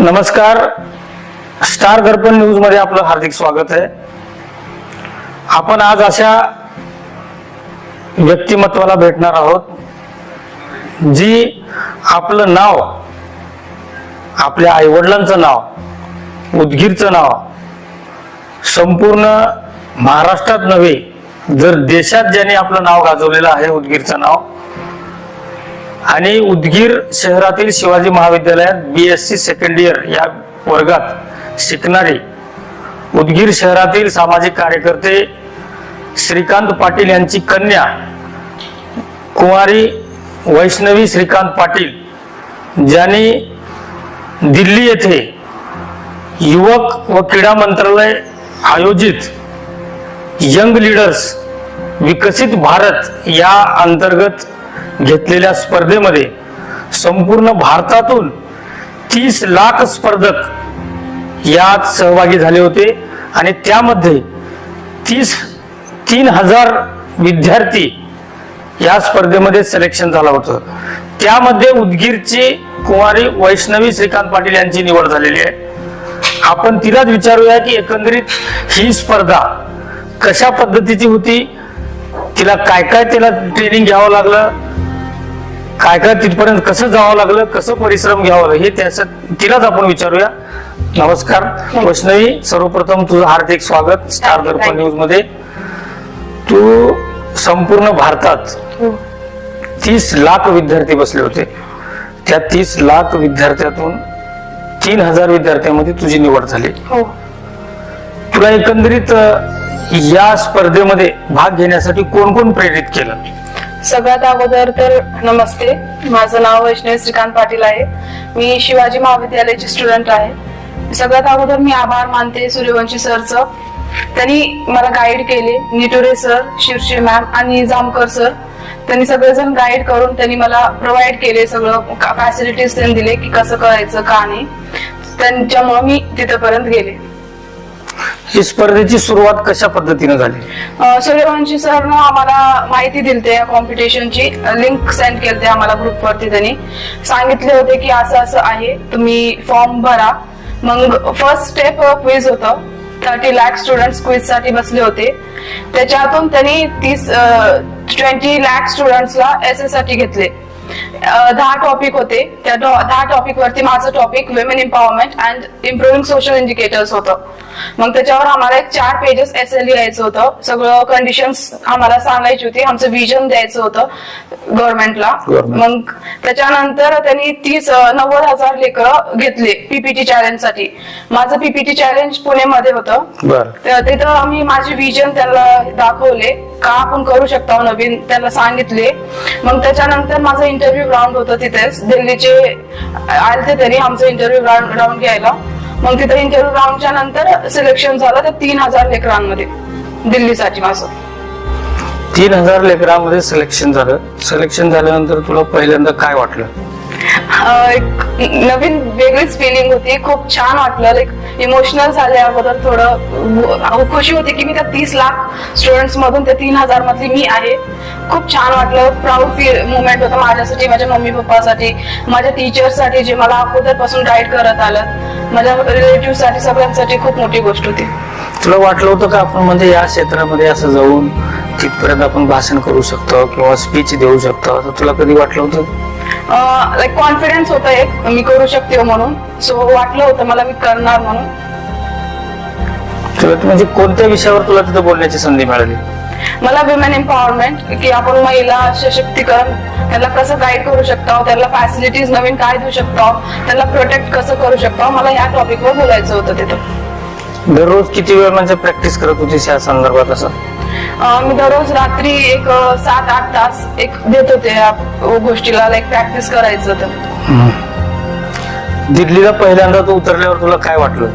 नमस्कार. स्टार दर्पण न्यूजमध्ये आपलं हार्दिक स्वागत आहे. आपण आज अशा व्यक्तिमत्वाला भेटणार आहोत जी आपलं नाव आपल्या आईवडिलांचं नाव उदगीरचं नाव संपूर्ण महाराष्ट्रात नव्हे जर देशात ज्याने आपलं नाव गाजवलेलं आहे उदगीरचं नाव आणि उदगीर शहरातील शिवाजी महाविद्यालयात B S C second year या वर्गात शिकणारे उदगीर शहरातील सामाजिक कार्यकर्ते श्रीकांत पाटील यांची कन्या कुमारी वैष्णवी श्रीकांत पाटील ज्यांनी दिल्ली येथे युवक व क्रीडा मंत्रालय आयोजित यंग लीडर्स विकसित भारत या अंतर्गत घेतलेल्या स्पर्धेमध्ये संपूर्ण भारतातून तीस लाख स्पर्धक यात सहभागी झाले होते आणि त्यामध्ये तीस तीन हजार विद्यार्थी या स्पर्धेमध्ये सिलेक्शन झालं होतं. त्यामध्ये उदगीरची कुमारी वैष्णवी श्रीकांत पाटील यांची निवड झालेली आहे. आपण तिलाच विचारूया की एकंदरीत ही स्पर्धा कशा पद्धतीची होती? तिला काय काय तिला ट्रेनिंग घ्यावं लागलं? काय काय तिथपर्यंत कसं जावं लागलं कसं परिश्रम घ्यावं लागलं हे त्याचं तिलाच आपण विचारूया. नमस्कार. वैष्णवी सर्वप्रथम तुझं हार्दिक स्वागत स्टार दर्पण न्यूजमध्ये. तू संपूर्ण भारतात तीस लाख विद्यार्थी बसले होते. त्या तीस लाख विद्यार्थ्यातून तीन हजार विद्यार्थ्यांमध्ये तुझी निवड झाली. हो. तुला एकंदरीत या स्पर्धेमध्ये भाग घेण्यासाठी कोण कोण प्रेरित केलं? सगळ्यात अगोदर तर नमस्ते. माझं नाव वैष्णवी श्रीकांत पाटील आहे. मी शिवाजी महाविद्यालयाची स्टुडंट आहे. सगळ्यात अगोदर मी आभार मानते सूर्यवंशी सरचं. त्यांनी मला गाईड केले. निटुरे सर शिरशे मॅम आणि जामकर सर त्यांनी सगळेजण गाईड करून त्यांनी मला प्रोव्हाइड केले सगळं. फॅसिलिटीज त्यांनी दिले की कसं करायचं का नाही. त्यांच्यामुळे मी तिथपर्यंत गेले. ही स्पर्धेची सुरुवात कशा पद्धतीने झाली? सूर्यवंशी सरनं आम्हाला माहिती दिली या कॉम्पिटिशनची लिंक सेंड केलते आम्हाला ग्रुपवरती त्यांनी. सांगितले होते की असं असं आहे. तुम्ही फॉर्म भरा. मग फर्स्ट स्टेप क्विज होतं. थर्टी लॅक स्टुडंट क्विजसाठी बसले होते. त्याच्यातून त्यांनी तीस ट्वेंटी लॅक स्टुडंट्सला एस एससाठी घेतले. दहा टॉपिक होते. त्या दहा टॉपिक वरती माझं topic women empowerment and improving social indicators होतं. मग त्याच्यावर आम्हाला एक चार पेजेस एस एल लिहायचं होतं. सगळं कंडिशन्स आम्हाला सांगायची होती. आमचं विजन द्यायचं होतं गव्हर्नमेंटला. मग त्याच्यानंतर त्यांनी तीस नव्वद हजार लेकरं घेतले पीपीटी चॅलेंजसाठी. माझं पीपीटी चॅलेंज पुणेमध्ये होतं. बर. तर तिथं आम्ही माझे विजन त्याला दाखवले. का आपण करू शकतो नवीन त्याला सांगितले. मग त्याच्यानंतर माझं इंटरव्ह्यू राऊंड होतं तिथेच दिल्लीचे आलते तरी आमचं इंटरव्ह्यू राऊंड घ्यायला. मग तिथं इंटरव्ह्यू राऊंडच्या नंतर सिलेक्शन झालं तर तीन हजार लेकरांमध्ये दिल्लीसाठी माझं तीन हजार लेकरांमध्ये सिलेक्शन झालं. सिलेक्शन झाल्यानंतर तुला पहिल्यांदा काय वाटलं? नवीन वेगळीच फिलिंग होती. खूप छान वाटलं. लाईक इमोशनल झाले अगोदर थोडं. खुशी होती की मी त्या तीस लाख स्टुडंट्स मधून त्या तीन हजार मधली मी आहे. खूप छान वाटलं. प्राऊड फील मुवमेंट होतं माझ्यासाठी माझ्या मम्मी पप्पासाठी माझ्या टीचर्ससाठी जे मला अगोदरपासून गाईड करत आलं. माझ्या रिलेटिव्हसाठी सगळ्यांसाठी खूप मोठी गोष्ट होती. तुला वाटलं होतं का आपण म्हणजे या क्षेत्रामध्ये असं जाऊन तिथपर्यंत आपण भाषण करू शकतो किंवा स्पीच देऊ शकतो? असं तुला कधी वाटलं होतं? लाईक कॉन्फिडन्स होतं एक मी करू शकते म्हणून. सो वाटलं होतं मला मी करणार म्हणून. तुला म्हणजे कोणत्या विषयावर तुला तिथं बोलण्याची संधी मिळाली? मला विमेन एम्पॉवरमेंट की आपण महिला सशक्तीकरण त्याला कसं गाईड करू शकतो त्याला फॅसिलिटीज नवीन काय देऊ शकतो त्याला प्रोटेक्ट कसं करू शकतो मला ह्या टॉपिकवर बोलायचं होतं तिथं. दररोज किती वेळ म्हणजे प्रॅक्टिस करत होतीस या संदर्भात असं? मी दररोज रात्री एक सात आठ तास एक देत होते या गोष्टीला लाईक प्रॅक्टिस करायचं तर. दिल्लीला पहिल्यांदा तू उतरल्यावर तुला काय वाटलं?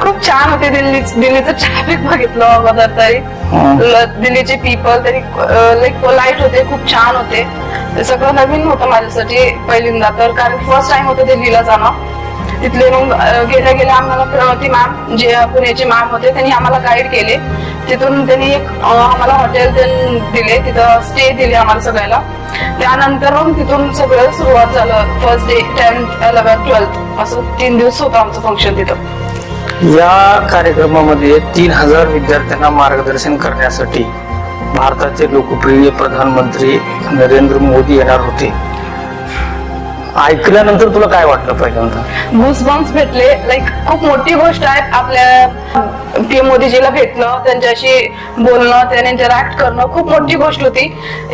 खूप छान होते दिल्ली दिल्लीचं ट्रॅफिक बघितलं अगोदर तरी. ल- दिल्लीचे पीपल तरी लाईक पोलाईट होते खूप छान होते. ते सगळं नवीन होतं माझ्यासाठी पहिल्यांदा. तर कारण फर्स्ट टाइम होतं दिल्लीला जाणं. तिथले मग अं, गेल्या गेल्या आम्हाला प्रवती मॅम जे पुण्याचे मॅम होते त्यांनी आम्हाला गाईड केले. तिथून त्यांनी एक आम्हाला हॉटेल दिले तिथं स्टे दिले आम्हाला सगळ्याला. त्यानंतर मग तिथून सगळं सुरुवात झालं first day tenth eleventh twelfth असं तीन दिवस होतं आमचं फंक्शन तिथं. या कार्यक्रमामध्ये तीन हजार विद्यार्थ्यांना मार्गदर्शन करण्यासाठी भारताचे लोकप्रिय प्रधानमंत्री नरेंद्र मोदी येणार होते. ऐकल्यानंतर तुला काय वाटलं पहिल्यांदा गुसबम्स भेटले. लाईक खूप मोठी गोष्ट आहे. आपल्या पीएम मोदीजीला भेटणं त्यांच्याशी बोलणं त्यांनी इंटरॅक्ट करणं खूप मोठी गोष्ट होती.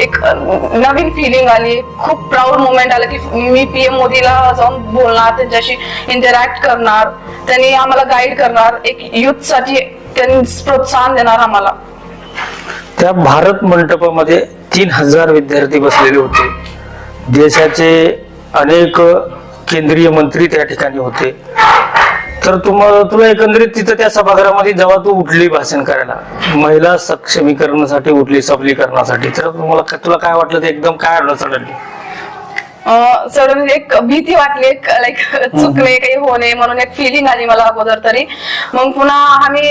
एक नवीन फिलिंग आली. खूप प्राऊड मुवमेंट आलं की मी पीएम मोदीला जाऊन बोलणार त्यांच्याशी इंटरॅक्ट करणार त्यांनी आम्हाला गाईड करणार. एक युथसाठी त्यांनी प्रोत्साहन देणार आम्हाला. त्या भारत मंडपामध्ये तीन हजार विद्यार्थी बसलेले होते. देशाचे अनेक केंद्रीय मंत्री त्या ठिकाणी होते. तर तुम्हाला तुला एकंदरीत तिथं त्या सभागृहामध्ये जेव्हा तू उठली भाषण करायला महिला सक्षमीकरणासाठी उठली सबलीकरणासाठी तर तुम्हाला तुला काय वाटलं? ते एकदम काय आलं? सडनली एक भीती वाटली लाईक चुकणे काही होणे म्हणून एक फिलिंग आली मला अगोदर तरी. मग पुन्हा आम्ही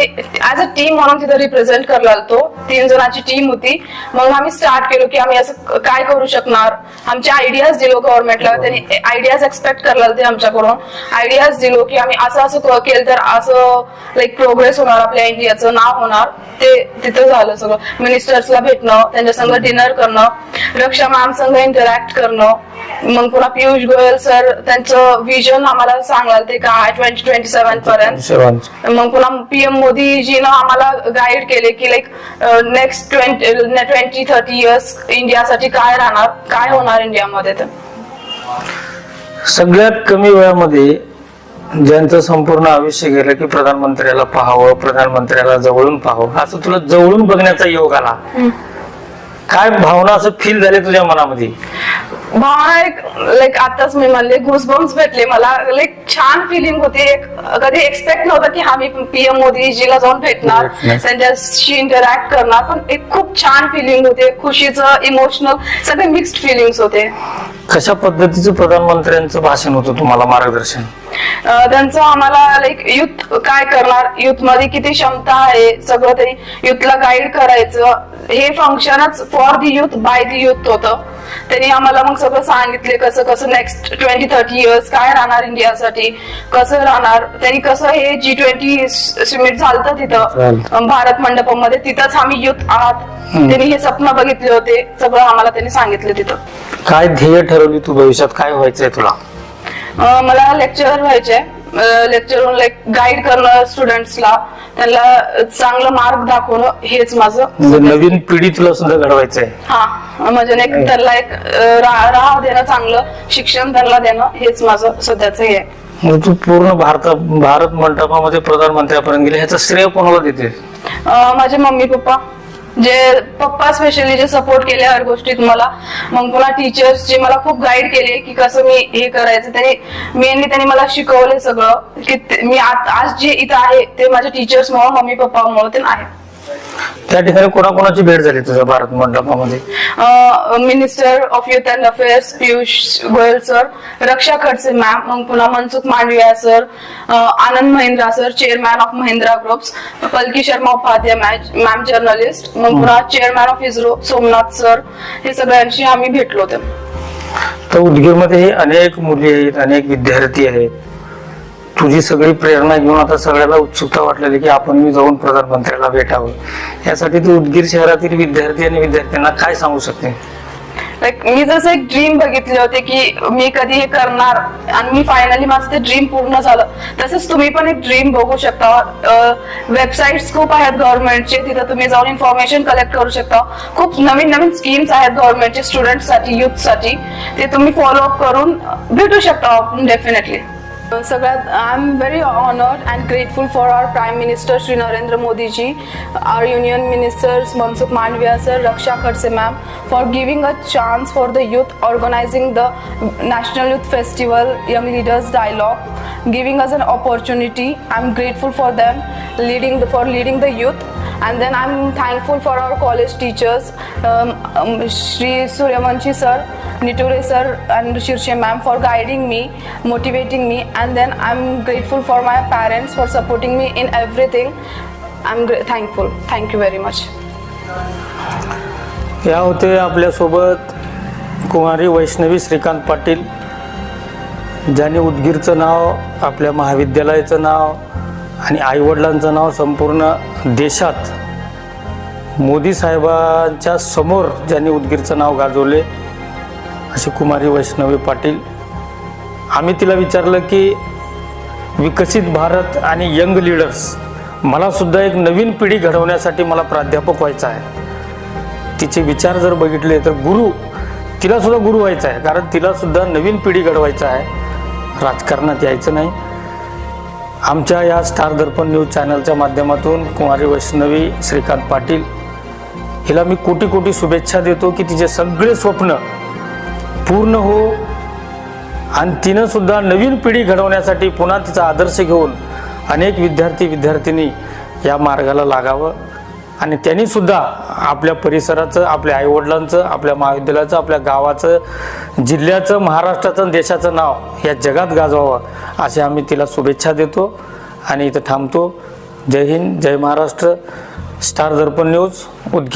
ऍज अ टीम म्हणून तिथं रिप्रेझेंट करायला आलतो. तीन जणांची टीम होती. मग आम्ही स्टार्ट केलो की आम्ही असं काय करू शकणार? आमचे आयडियाज दिलो गव्हर्नमेंटला त्यांनी आयडियाज एक्सपेक्ट करायला ते आमच्याकडून. आयडियाज दिलो की आम्ही असं असं केलं तर असं लाईक प्रोग्रेस होणार आपल्या इंडियाचं नाव होणार. ते तिथं झालं सगळं. मिनिस्टर्सला भेटणं त्यांच्या संग डिनर करणं रक्षा मॅम संग इंटरॅक्ट करणं. मग पुन्हा पियुष गोयल सर त्यांचं विजन आम्हाला सांगाल ते काय ट्वेंटी ट्वेंटी सेव्हन पर्यंत. मग पुन्हा पीएम मोदीजीनं आम्हाला गाईड केले की like next twenty twenty thirty years इंडियासाठी काय राहणार काय होणार इंडियामध्ये तर? सगळ्यात कमी वेळामध्ये ज्यांचं संपूर्ण आयुष्य गेलं की प्रधानमंत्र्याला पाहावं प्रधानमंत्र्याला जवळून पाहावं असं तुला जवळून बघण्याचा योग आला. काय भावना असं फील झाले तुझ्या मनामध्ये? लाईक आताच मी म्हणले घुसबम्स भेटले. मला लाईक छान फिलिंग होती. एक कधी एक्सपेक्ट नव्हतं की हा मी पीएम मोदीजीला जाऊन भेटणार. त्यांच्याशी इंटरॅक्ट करणार. पण एक खूच छान फिलिंग होते. खुशीचं इमोशनल सगळे मिक्स्ड फिलिंग्स होते. कशा पद्धतीचं प्रधानमंत्र्यांचं भाषण होतं तुम्हाला मार्गदर्शन? अं, त्यांचं आम्हाला लाईक युथ काय करणार? युथमध्ये किती क्षमता आहे? सगळं त्यांनी युथला गाईड करायचं. हे फंक्शनच for the youth by the youth होतं. त्यांनी आम्हाला मग सगळं सांगितले कसं कसं नेक्स्ट ट्वेंटी थर्टी इयर्स काय राहणार इंडियासाठी कसं राहणार? त्यांनी कसं हे जी ट्वेंटी सिमिट झालं तिथं. अं, भारत मंडपमध्ये तिथंच आम्ही युथ आहात. त्यांनी हे स्वप्न बघितले होते. सगळं आम्हाला त्यांनी सांगितलं तिथं. काय ध्येय ठरवली तू भविष्यात काय व्हायचंय तुला? अं, मला लेक्चरर व्हायचे लेक्चर लाईक गाईड करणं स्टुडंट्सला त्यांना चांगलं मार्ग दाखवणं हेच माझं. म्हणजे नवीन पिढी तुला सुद्धा घडवायचंय. हा म्हणजे एक त्यांना एक अं, रा- राह देणं चांगलं शिक्षण त्यांना देणं हेच माझं सध्याचं हे आहे. मग तू पूर्ण भारत भारत मंडपामध्ये प्रधानमंत्र्यापर्यंत गेले ह्याचं श्रेय कोणाला देते? अं, माझे मम्मी पप्पा जे पप्पा स्पेशली जे सपोर्ट केले हर गोष्टीत मला मग पुन्हा टीचर्स जे मला खूप गाईड केले की कसं मी हे करायचं त्यांनी मेनली त्यांनी मला शिकवले सगळं की मी आज जे इथं आहे ते माझ्या टीचर्स मुळे मम्मी पप्पामुळे ते आहे त्या ठिकाणी कोणाकोणाची भेट झाली तुझ्या भारत मंडपामध्ये? Minister of youth and affairs Piyush Goyal sir Raksha Khadse ma'am मग पुन्हा Mansukh Mandaviya sir Anand Mahindra sir chairman of Mahindra groups Palki Sharma Upadhyay ma'am journalist मग पुन्हा chairman of ISRO Somnath sir हे सगळ्यांशी आम्ही भेटलो होते. तर उदगीरमध्ये अनेक मुली आहेत अनेक विद्यार्थी आहेत. तुझी सगळी प्रेरणा घेऊन आता सगळ्याला उत्सुकता वाटलेली की आपण मी जाऊन प्रधानमंत्र्याला भेटावं. यासाठी तू उदगीर शहरातील विद्यार्थी आणि विद्यार्थ्यांना काय सांगू शकते? लाईक मी जसं एक ड्रीम बघितले होते की मी कधी हे करणार आणि मी फायनली माझं ते ड्रीम पूर्ण झालं. तसंच तुम्ही पण एक ड्रीम बघू शकता. वेबसाईट खूप आहेत गव्हर्नमेंटचे तिथं तुम्ही जाऊन इन्फॉर्मेशन कलेक्ट करू शकता. खूप नवीन नवीन स्कीम्स आहेत गव्हर्नमेंटचे स्टुडंटसाठी साठी ते तुम्ही फॉलोअप करून भेटू शकता definitely Sagrat, I'm very honored and grateful for our Prime Minister Sri Narendra Modi ji, our Union Ministers Mansukh Mandviya sir, Raksha Kharse ma'am for giving a chance for the youth organizing the National Youth Festival Young Leaders Dialogue, giving us an opportunity. I'm grateful for them leading the, for leading the youth and then I'm thankful for our college teachers um, um, Shri Suryavanshi sir Niture sir and Shirshe ma'am for guiding me motivating me and then I'm grateful for my parents for supporting me in everything I am thankful thank you very much या होते आपल्यासोबत कुमारी वैष्णवी श्रीकांत पाटील ज्यांनी उदगीरचं नाव आपल्या महाविद्यालयाचं नाव आणि आईवडिलांचं नाव संपूर्ण देशात मोदी साहेबांच्या समोर ज्यांनी उदगीरचं नाव गाजवले अशी कुमारी वैष्णवी पाटील. आम्ही तिला विचारलं की विकसित भारत आणि यंग लीडर्स मला सुद्धा एक नवीन पिढी घडवण्यासाठी मला प्राध्यापक व्हायचं आहे. तिचे विचार जर बघितले तर गुरु तिला सुद्धा गुरु व्हायचं आहे कारण तिला सुद्धा नवीन पिढी घडवायचं आहे. राजकारणात यायचं नाही. आमच्या या स्टार दर्पण न्यूज चॅनलच्या माध्यमातून कुमारी वैष्णवी श्रीकांत पाटील हिला मी कोटी कोटी शुभेच्छा देतो की तिचे सगळे स्वप्न पूर्ण हो. आणि तिनं सुद्धा नवीन पिढी घडवण्यासाठी पुन्हा तिचा आदर्श घेऊन अनेक विद्यार्थी विद्यार्थिनी या मार्गाला लागावं. आणि त्यांनी सुद्धा आपल्या परिसराचं आपल्या आईवडिलांचं आपल्या महाविद्यालयाचं आपल्या गावाचं जिल्ह्याचं महाराष्ट्राचं आणि देशाचं नाव या जगात गाजवावं असे आम्ही तिला शुभेच्छा देतो. आणि इथं थांबतो. जय हिंद जय महाराष्ट्र. Star Darpan news उदगी